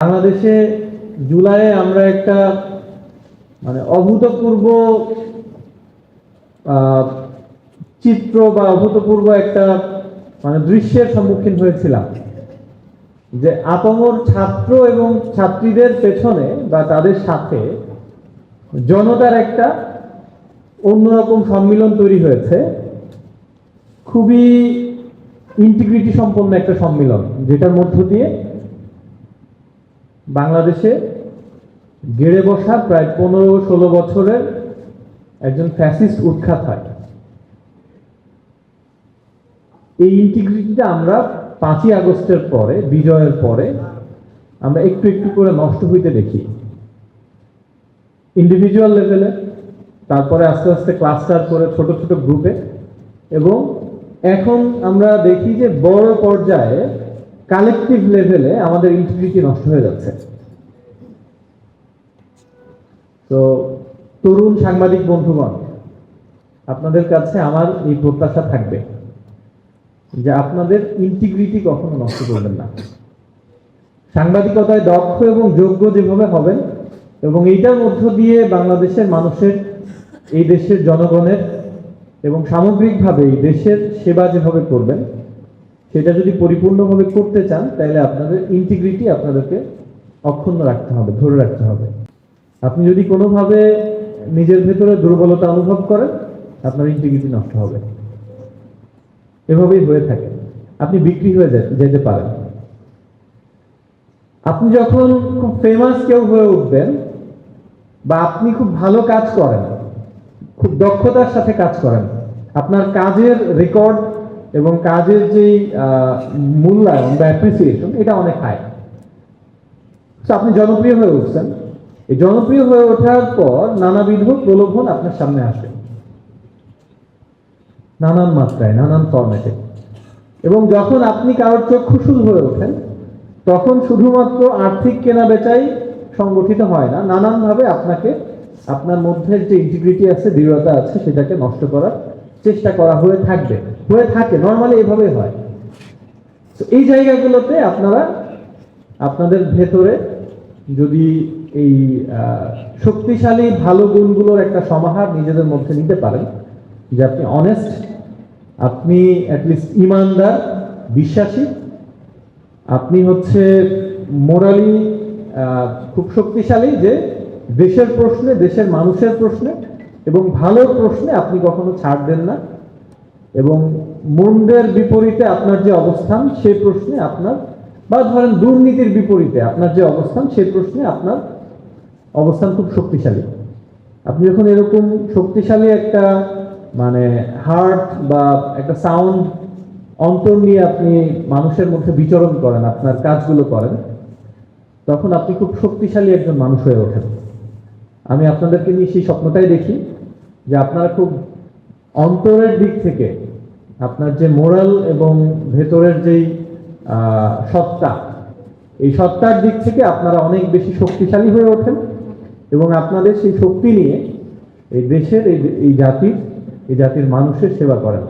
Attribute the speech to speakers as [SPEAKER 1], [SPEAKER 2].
[SPEAKER 1] বাংলাদেশে জুলাইয়ে আমরা একটা মানে অভূতপূর্ব চিত্র বা অভূতপূর্ব একটা মানে দৃশ্যের সম্মুখীন হয়েছিলাম। যে আপামর ছাত্র এবং ছাত্রীদের পেছনে বা তাদের সাথে জনতার একটা অন্যরকম সম্মিলন তৈরি হয়েছে। খুবই ইন্টিগ্রিটি সম্পন্ন একটা সম্মিলন, যেটার মধ্য দিয়ে বাংলাদেশে গেড়ে বসা প্রায় পনেরো ষোলো বছরের একজন ফ্যাসিস্ট উৎখাত হয়। এই ইন্টিগ্রিটিটা আমরা পাঁচই আগস্টের পরে, বিজয়ের পরে, আমরা একটু একটু করে নষ্ট হইতে দেখি। ইন্ডিভিজুয়াল লেভেলে তারপরে আস্তে আস্তে ক্লাস্টার করে ছোট ছোট গ্রুপে এবং এখন আমরা দেখি যে বড় পর্যায়ে কালেকটিভ লেভেলে আমাদের ইন্টিগ্রিটি নষ্ট হয়ে যাচ্ছে। তো, তরুণ সাংবাদিক বন্ধুগণ, আপনাদের কাছে আমার এই প্রত্যাশা থাকবে যে আপনাদের ইন্টিগ্রিটি কখনো নষ্ট করবেন না। সাংবাদিকতায় দক্ষ এবং যোগ্য যেভাবে হবেন এবং এইটার মধ্য দিয়ে বাংলাদেশের মানুষের, এই দেশের জনগণের এবং সামগ্রিকভাবে এই দেশের সেবা যেভাবে করবেন সেটা যদি পরিপূর্ণভাবে করতে চান, তাহলে আপনাদের ইন্টিগ্রিটি আপনাদেরকে অক্ষুণ্ণ রাখতে হবে, ধরে রাখতে হবে। আপনি যদি কোনোভাবে নিজের ভেতরে দুর্বলতা অনুভব করেন, আপনার ইন্টিগ্রিটি নষ্ট হবে। এভাবেই হয়ে থাকে। আপনি বিক্রি হয়ে যেতে পারেন। আপনি যখন খুব ফেমাস কেউ হয়ে উঠবেন, বা আপনি খুব ভালো কাজ করেন, খুব দক্ষতার সাথে কাজ করেন, আপনার কাজের রেকর্ড এবং কাজের যেই মূল্যায়ন বা অ্যাপ্রিসিয়েশন এটা অনেক হাই তো আপনি জনপ্রিয় হয়ে উঠছেন। এই জনপ্রিয় হয়ে ওঠার পর নানাবিধ প্রলোভন আপনার সামনে আসবে। নানান মাত্রায়, নানান ফরম্যাটে এবং যখন আপনি কারোর চক্ষুশুল হয়ে ওঠেন, তখন শুধুমাত্র আর্থিক কেনা বেচাই সংগঠিত হয় না। নানানভাবে আপনাকে, আপনার মধ্যে যে ইন্টিগ্রিটি আছে, দৃঢ়তা আছে, সেটাকে নষ্ট করার চেষ্টা করা হয়ে থাকবে। হয়ে থাকে নর্মালি এভাবে হয়। তো এই জায়গাগুলোতে আপনারা, আপনাদের ভেতরে যদি এই শক্তিশালী, ভালো গুণগুলোর একটা সমাহার নিজেদের মধ্যে নিতে পারেন, যে আপনি অনেস্ট আপনি অ্যাটলিস্ট ইমানদার, বিশ্বাসী, আপনি হচ্ছে মোরালি খুব শক্তিশালী যে দেশের প্রশ্নে, দেশের মানুষের প্রশ্নে এবং ভালো প্রশ্নে আপনি কখনো ছাড় দেন না। এবং মন্দের বিপরীতে আপনার যে অবস্থান, সে প্রশ্নে আপনার বা ধরেন দুর্নীতির বিপরীতে আপনার যে অবস্থান, সে প্রশ্নে আপনার অবস্থান খুব শক্তিশালী। আপনি যখন এরকম শক্তিশালী একটা মানে হার্ট বা একটা সাউন্ড অন্তর নিয়ে আপনি মানুষের মধ্যে বিচরণ করেন, আপনার কাজগুলো করেন, তখন আপনি খুব শক্তিশালী একজন মানুষ হয়ে ওঠেন। আমি আপনাদেরকে নিয়ে সেই স্বপ্নটাই দেখি। যে আপনারা খুব অন্তরের দিক থেকে আপনার যে মোরাল এবং ভেতরের যেই সত্তা, এই সত্তার দিক থেকে আপনারা অনেক বেশি শক্তিশালী হয়ে ওঠেন এবং আপনাদের সেই শক্তি নিয়ে এই দেশের এই জাতির এই জাতির মানুষের সেবা করেন।